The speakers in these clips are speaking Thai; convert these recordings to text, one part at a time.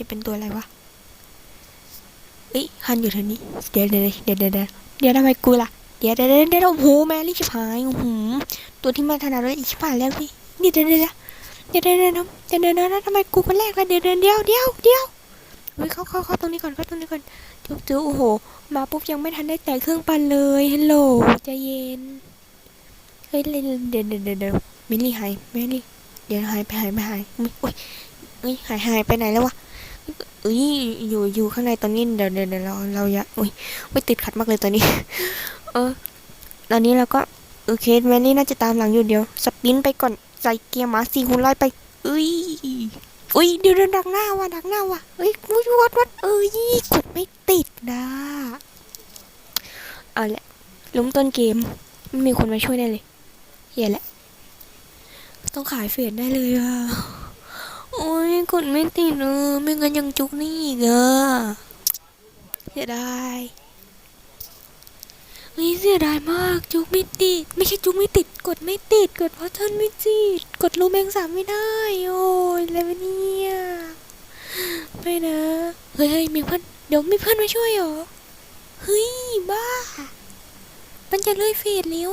จะเป็นตัวอะไรวะเอ้ยฮันอยู่แถวนี้เดี๋ยวเดี๋ยวเดี๋ยวเดี๋ยวเดี๋ยวทำไมกูล่ะเดี๋ยวเดี๋ยวเดี๋ยวโอ้โหแมรี่ชิบหายโอ้ตัวที่ไม่ถนัดเลยอีกชิบายแล้วพี่นี่เดี๋ยวเดี๋ยวเดี๋ยวเดี๋ยวเดี๋ยวเดี๋ยวทำไมกูคนแรกล่ะเดี๋ยวเดี๋ยวเดี๋ยวเดี๋ยวเดี๋ยววิ่งเข้าเข้าเข้าตรงนี้ก่อนเข้าตรงนี้ก่อนจุ๊บจุ๊บโอ้โหมาปุ๊บยังไม่ทันได้แตะเครื่องปั่นเลยฮัลโหลใจเย็นเฮ้ยเดี๋ยวเดี๋ยวเดี๋ยวแมิลลี่หายแมิลลี่เดี๋ยวหายไปหายไปหายอุ้ยอุ้ยหายหายไปไหนแล้ววะ อ้ยอยู่อยู่ข้างในตอนนี้เดี๋ยวเดี๋ยวเดี๋ยวเราเราอย่าอุ้ยไม่ติดขัดมากเลยตอนนี้ เออ ตอนนี้เราก็โอเคแมนนี่น่าจะตามหลังอยู่เดียว สปินไปก่อนใส่เกียร์มาสี่หุ่นลอยไปเอ้ยอุ้ยเดี๋ยวเดี๋ยวดักหน้าว่ะดักหน้าว่ะเอ้ยวุ้ยวัดวัดเอ้ยกดไม่ติดนะเอาละล้มต้นเกมไม่มีคนมาช่วยได้เลยเหี้ยแหละ ต้องขายเฟรได้เลยอะ กดไม่ติดเออไม่งั้นยังจุกนี่อีกอะเสียดายเฮ้ยเสียดายมากจุกไม่ติดไม่ใช่จุกไม่ติด กดไม่ติด กดเพราะท่านไม่ติด กดรูแมงสามไม่ได้ โอ้ยอะไรวะเนี่ยไม่นะเฮ้ยเฮ้ยมีเพื่อนเดี๋ยวมีเพื่อนมาช่วยเหรอเฮ้ยบ้ามันจะเลยเฟดแล้ว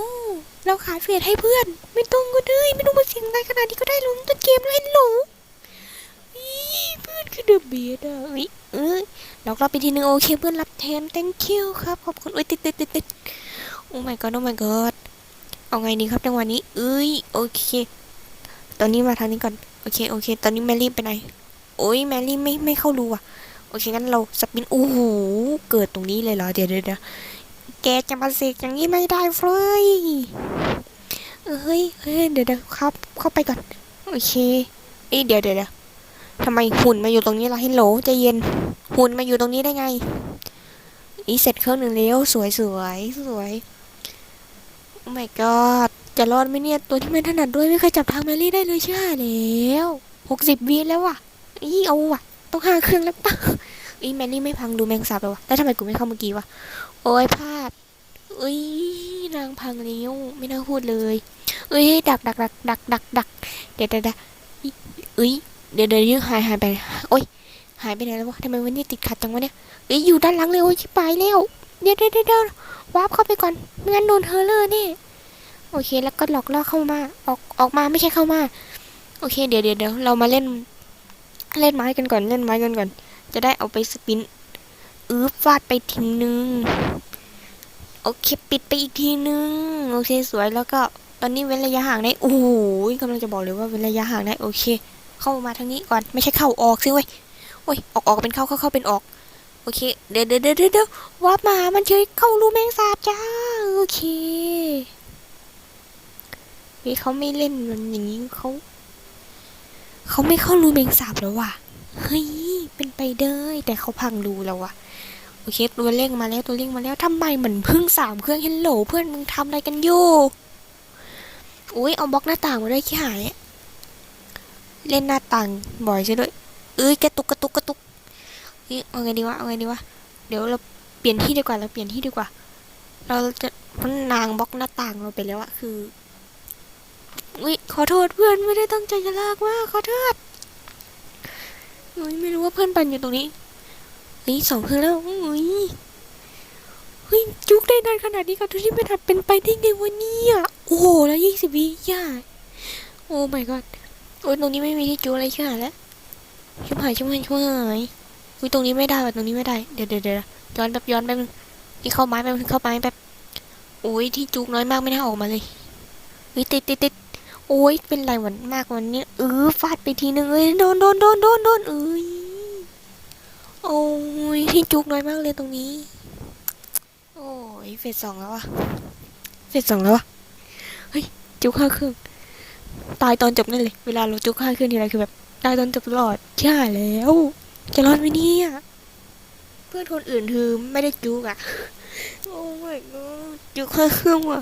เราขายเฟดให้เพื่อน ไม่ต้องก็ได้ไม่ต้องมาเสียงอะไรขนาดนี้ก็ได้ลุ้นต้นเกมแล้วเห็นหนูอีเพื่อน คือเดอะเบียดอะเอ้ยเอ้ยดอกรับไปทีนึงโอเคเพื่อนรับแทน thank you ครับ ขอบคุณเอ้ยติดติดติดติดโอ้ my god โอ้ my god เอาไงดีครับจังหวะนี้ เอ้ยโอเค ตอนนี้มาทางนี้ก่อน โอเคโอเค ตอนนี้แมรี่ไปไหน โอ้ยแมรี่ไม่ไม่เข้ารูอะ โอเคงั้นเราสปินโอ้โหเกิดตรงนี้เลยเหรอเดี๋ยวเดี๋ยวเดี๋ยวแกจะมาเสกอย่างนี้ไม่ได้เฟ้ยเอ้ยเฮ้ยเดี๋ยวเดี๋ยวครับเข้าไปก่อน โอเคเอ้ยเดี๋ยวเดี๋ยว ทำไมหุ่นมาอยู่ตรงนี้ล่ะฮัลโหลใจเย็น หุ่นมาอยู่ตรงนี้ได้ไงอีเสร็จเครื่องหนึ่งแล้วสวยสวยสวยโอ้ my god จะรอดไหมเนี่ย ตัวที่ไม่ถนัดด้วยไม่เคยจับทางแมรี่ได้เลยเชื่อแล้วหกสิบวิแล้วว่ะอีเอาว่ะ ต้องห้าเครื่องแล้วปะอีแมรี่ไม่พังดูแมงสาบเลยวะแล้วทำไมกูไม่เข้าเมื่อกี้วะ โอ้ยพลาดเอ้ยนางพังแล้วไม่น่าพูดเลย เอ้ยดักดักดักดักดักดักเดี๋ยวเดี๋ยวเดี๋ยวเอ้ย เดี๋ยวเดี๋ยวยังหายหายไปโอ้ยหายไปไหนแล้ววะทำไมวันนี้ติดขัดจังวะเนี่ยเอ้ยอยู่ด้านหลังเลยโอ้ยชิบหายแล้วเดี๋ยวเดี๋ยวเดี๋ยวเดี๋ยววาร์ปเข้าไปก่อนไม่งั้นโดนเธอเลยนี่โอเค แล้วก็หลอกล่อเข้ามาออกออกมาไม่ใช่เข้ามาโอเค เดี๋ยวเดี๋ยวเดี๋ยวเรามาเล่น เล่นไม้กันก่อนเล่นไม้กันก่อน จะได้เอาไปสปินอื้อฟาดไปทีนึงโอเคปิดไปอีกทีนึงโอเคสวยแล้วก็ตอนนี้เว้นระยะห่างได้โอ้โหกำลังจะบอกเลยว่าเว้นระยะห่างได้โอเค เข้ามาทางนี้ก่อนไม่ใช่เข้าออกสิเว้ยโอ้ยออกออกเป็นเข้าเข้าเข้าเป็นออก โอเค เดี๋ยวเดี๋ยวเดี๋ยวเดี๋ยวว่ามา มันเฉยเข้ารูแมงสาบจ้าโอเคเฮ้ยเขาไม่เล่นมันอย่างนี้เขาเขาไม่เข้ารูแมงสาบแล้วว่ะเฮ้ยเป็นไปได้แต่เขาพังรูแล้วว่ะโอเคตัวเร่งมาแล้วตัวเร่งมาแล้วทำไมเหมือนพึ่งสามเครื่องเฮลโหลเพื่อนมึงทำอะไรกันอยู่อุ้ยเอาบล็อกหน้าต่างมาด้วยขี้หายอะ เล่นหน้าต่างบ่อยใช่ด้วยเอ้ยกระตุกกระตุกกระตุกเอ้ยเอาไงดีวะเอาไงดีวะเดี๋ยวเราเปลี่ยนที่ดีกว่าเราเปลี่ยนที่ดีกว่า เราจะมันนางบล็อกหน้าต่างเราไปแล้วอะคืออุ้ยขอโทษเพื่อนไม่ได้ตั้งใจจะลากว่าขอโทษอุ้ยไม่รู้ว่าเพื่อนปันอยู่ตรงนี้เฮ้ยสองเครื่องแล้วอุ้ยเฮ้ยจุกได้นานขนาดนี้กับทุกที่ไม่ทันเป็นไปได้ไงวะเนี่ยโอ้โหแล้วยี่สิบวิย่าโอ้ my god อ้ยตรงนี้ไม่มีที่จูอะไรชิบหายแล้วชิบหายชิบหายชิบหายอุ้ยตรงนี้ไม่ได้ว่ะตรงนี้ไม่ได้เดี๋ยวเดี๋ยวเดี๋ยวย้อนแป๊บย้อนแป๊บที่เข้าไม้แป๊บเข้าไม้แป๊บโอ้ยที่จุกน้อยมากไม่น่าออกมาเลยเฮ้ยติดติดติดโอ้ยเป็นไรวันมากวันนี้เออฟาดไปทีนึงเอ้ยโดนโดนโดนโดนโดนเอ้ยโอ้ยที่จุกน้อยมากเลยตรงนี้ โอ้ยเฟสสองแล้วอะเฟสสองแล้วอะเฮ้ยจุกห้าเครื่อง ตายตอนจบนั่นเลย เวลาเราจุกห้าขึ้นทีไรคือแบบตายตอนจบตลอดใช่แล้ว จะรอดไหมเนี่ย เพื่อนคนอื่นคือไม่ได้จุกอะโอ้ my god จุกห้าเครื่องว่ะ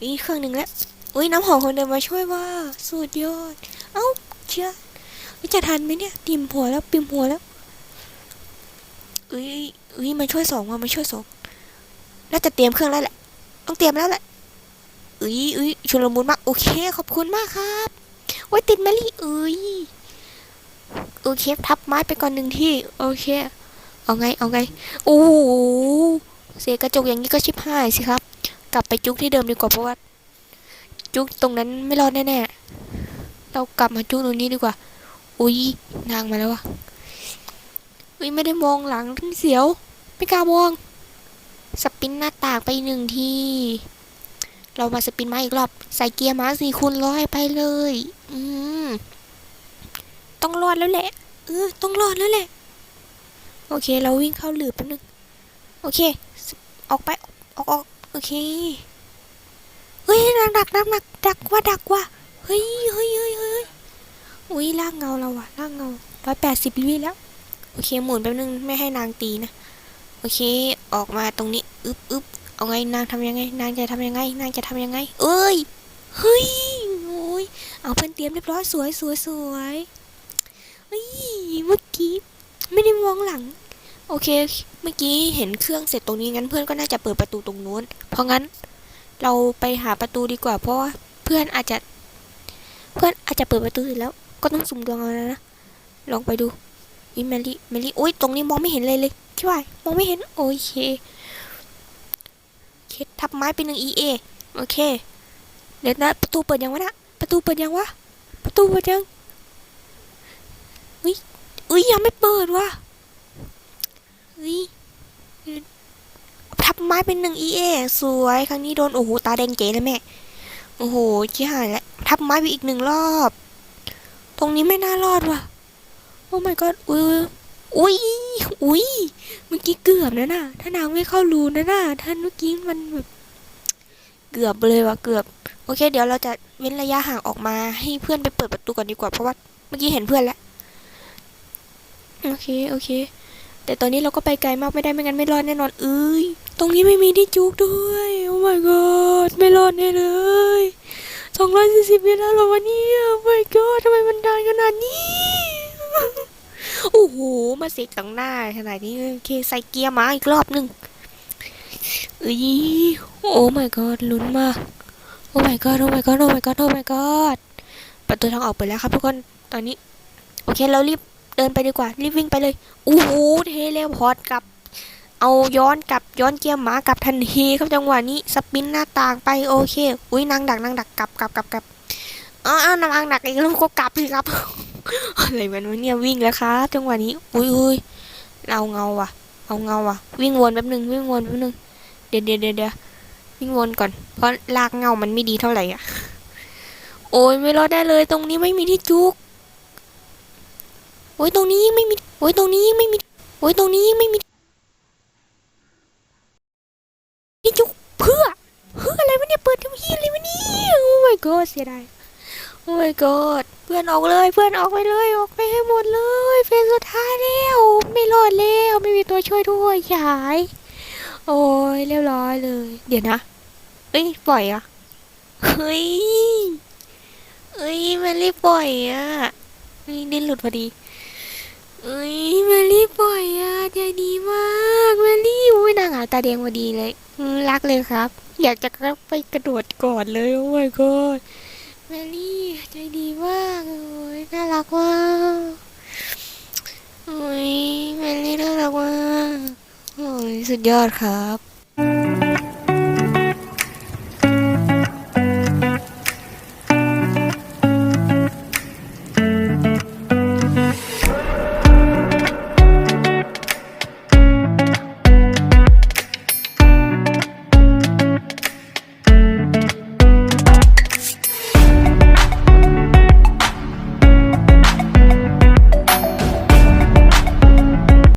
อีกเครื่องหนึ่งแล้วอุ้ยน้ำหอมคนเดินมาช่วยว่าสุดยอด เอ้าเชื่อจะทันไหมเนี่ยติ่มหัวแล้วปิ่มหัวแล้วเอ้ยเอ้ยมาช่วยสองมามาช่วยสองน่าจะเตรียมเครื่องแล้วแหละ ต้องเตรียมแล้วแหละ อุ้ยเอ้ยชุลมุนมากโอเค ขอบคุณมากครับโอ้ติดแมรี่เอ้ยเอเคทับไม้ไปก่อนหนึ่งที่ โอเค เอาไง เอาไงโอ้โหเสียกระจกอย่างนี้ก็ชิบหายสิครับ กลับไปจุกที่เดิมดีกว่าเพราะว่า จุกตรงนั้นไม่รอดแน่ๆเรากลับมาจุกตรงนี้ดีกว่า อุ้ยนางมาแล้ววะอุ้ยไม่ได้มองหลังเสียว ไม่กล้ามอง สปินหน้าต่างไปหนึ่งที เรามาสปินมาอีกรอบ ใส่เกียร์มาสี่คูณร้อยไปเลย อืม ต้องรอดแล้วแหละ เออ ต้องรอดแล้วแหละ โอเค เราวิ่งเข้าหลืบแป๊บนึง โอเค ออกไป ออกออกโอเค เฮ้ยนักดักนักดักดักว่าดักว่า เฮ้ยเฮ้ยเฮ้ยเฮ้ยอุ้ยล่างเงาเราอะล่างเงาร้อยแปดสิบวิแล้ว โอเค หมุนแป๊บนึง ไม่ให้นางตีนะ โอเค ออกมาตรงนี้ อึบอึบ เอาไงนางทำยังไง นางจะทำยังไง นางจะทำยังไง เอ้ยเฮ้ยโอ้ยเอาเพื่อนเตรียมเรียบร้อยสวยสวยสวยเฮ้ยเมื่อกี้ไม่ได้มองหลัง โอเค เมื่อกี้เห็นเครื่องเสร็จตรงนี้งั้นเพื่อนก็น่าจะเปิดประตูตรงนู้น เพราะงั้นเราไปหาประตูดีกว่า เพราะว่าเพื่อนอาจจะ เพื่อนอาจจะเปิดประตูเสร็จแล้ว ก็ต้องสุ่มดวงเอาแล้วนะลองไปดูวิแมรี่แมรี่โอ้ยตรงนี้มองไม่เห็นเลยเลยใช่ไหมมองไม่เห็นโอเค บไม้เป็นหนึ่ง EA โอเค เดี๋ยวนะประตูเปิดยังวะนะประตูเปิดยังวะ ประตูเปิดยังอุ้ยอุ้ยยังไม่เปิดวะอุ้ยทับไม้เป็นหนึ่ง EA สวยครั้งนี้โดนโอ้โหตาแดงเจ๋เลยแม่ โอ้โหชี้หายแล้วทับไม้ไปอีกหนึ่งรอบ ตรงนี้ไม่น่ารอดวะโอ้ my god อุ้ยอุ้ยอุ้ยเมื่อกี้เกือบนะน่ะ ถ้านางไม่เข้ารูนะน่ะท่านเมื่อกี้มันแบบ เกือบเลยว่ะเกือบ โอเค เดี๋ยวเราจะเว้นระยะห่างออกมาให้เพื่อนไปเปิดประตูก่อนดีกว่าเพราะว่าเมื่อกี้เห็นเพื่อนแล้วโอเคโอเค แต่ตอนนี้เราก็ไปไกลมากไม่ได้ไม่งั้นไม่รอดแน่นอนเอ้ยตรงนี้ไม่มีที่จุกด้วยโอ้ my god ไม่รอดแน่เลยสองร้อยสี่สิบวิแล้วหรอวะเนี่ยโอ้ my god ทำไมมันนานขนาดนี้โอ้โหมาเสกตั้งหน้าขนาดนี้โอเคใส่เกียร์มาอีกรอบหนึ่ง อ้ยโอ้ my god ลุ้นมาก โอ้ my god โอ้ my god โอ้ my god โอ้ my god ประตูทางออกเปิดแล้วครับทุกคน ตอนนี้ โอเค เรารีบเดินไปดีกว่า รีบวิ่งไปเลยโอ้โหเทเลพอร์ตกลับ เอาย้อนกลับย้อนเกียร์หมากลับทันทีครับจังหวะนี้สปินหน้าต่างไปโอเค อุ้ยนางดักนางดักกลับกลับกลับกลับอ้าวนางดักอีกแล้วก็กลับสิครับอะไรมันวะเนี่ยวิ่งแล้วครับจังหวะนี้ อุ้ยอุ้ยเอาเงาว่ะ เอาเงาว่ะ วิ่งวนแป๊บหนึ่งวิ่งวนแป๊บหนึ่ง เดี๋ยวเดี๋ยวเดี๋ยววิ่งวนก่อน เพราะลากเงามันไม่ดีเท่าไหร่อะ โอ้ยไม่รอดได้เลย ตรงนี้ไม่มีที่จุก โอ้ยตรงนี้ยังไม่มี โอ้ยตรงนี้ยังไม่มี โอ้ยตรงนี้ยังไม่มีที่จุกเพื่อเพื่ออะไรวะเนี่ยเปิดทำเฮียอะไรวะเนี่ยโอ้ my god เสียดายโอ้ my god เพื่อนออกเลย เพื่อนออกไปเลย ออกไปให้หมดเลยเป็นสุดท้ายแล้ว ไม่รอดแล้ว ไม่มีตัวช่วยด้วยยาย โอ้ยเรียบร้อยเลย เดี๋ยวนะ เอ้ยปล่อยอะเฮ้ย เอ้ยแมรี่ปล่อยอะเฮ้ยดิ้นหลุดพอดี เอ้ยแมรี่ปล่อยอะใจดีมากแมรี่อุ้ยนางหาตาแดงพอดีเลยรักเลยครับ อยากจะไปกระโดดก่อดเลย โอ้ my god แมรี่ใจดีมากโอ้ยน่ารักมากโอ้ยแมรี่น่ารักมากโอ้ย สุดยอดครับ